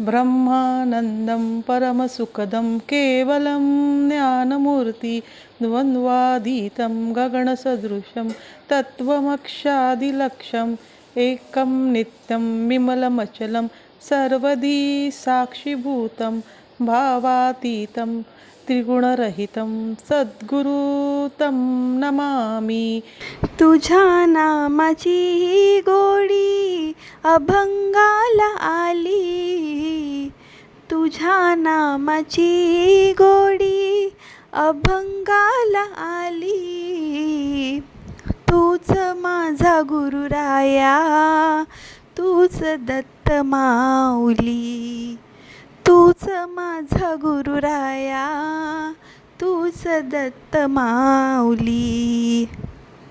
ब्रह्मानन्दं परमसुखदं केवलं ज्ञानमूर्ति द्वन्द्वादीतं गगनसदृशं तत्त्वमक्षादिलक्ष्यम् एकं नित्यं विमलमचलं सर्वधी साक्षिभूतं भावातीतं त्रिगुणरहितं सद्गुरुतं नमामि। तुझ्या नामाची गोडी अभंगाला आली। तुझ्या नामाची गोडी अभंगाला आली. तूच माझा गुरुराया तूच दत्त माऊली. तूच माझा गुरुराया तूच दत्त माऊली.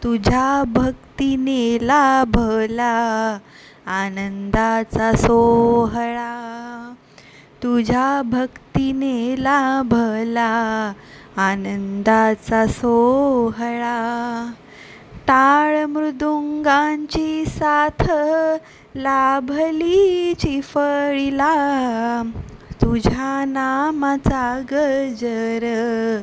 तुझ्या भक्तीने लाभला आनंदाचा सोहळा. तुझ्या भक्तीने लाभला आनंदाचा सोहळा. टाळ मृदुंगांची साथ लाभली चिफळीला तुझ्या नामाचा गजर.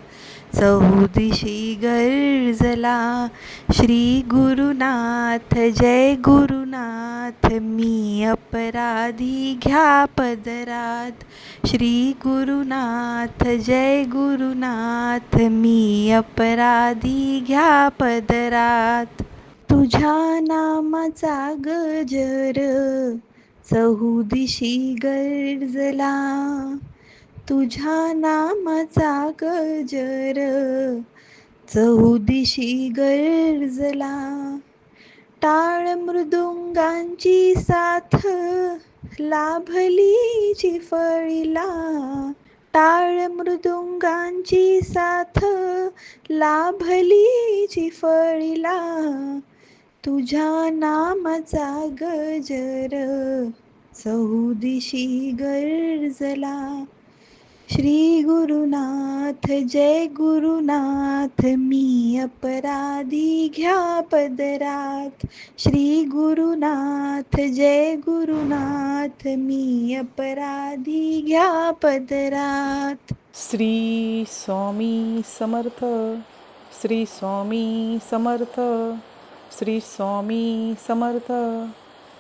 चौदिशी गर्जला श्री गुरुनाथ. जय गुरुनाथ मी अपराधी घ्या पदरात. श्री गुरुनाथ जय गुरुनाथ मी अपराधी घ्या पदरात. तुझ्या नामाचा गजर. चहुदिशी गर्जला तुझ्या नामाचा गजर. चहुदिशी गर्जला टाळ मृदुंगांची साथ लाभली चिफळीला टाळ मृदुंगांची साथ लाभली चिफळीला तुझ्या नामाचा गजर. चौदिशी गर्जला। श्री गुरुनाथ जय गुरुनाथ मी अपराधी घ्या पदरात। श्री गुरुनाथ जय गुरुनाथ मी अपराधी घ्या पदरात। श्री स्वामी समर्थ श्री स्वामी समर्थ श्री स्वामी समर्थ।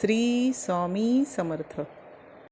श्री स्वामी समर्थ.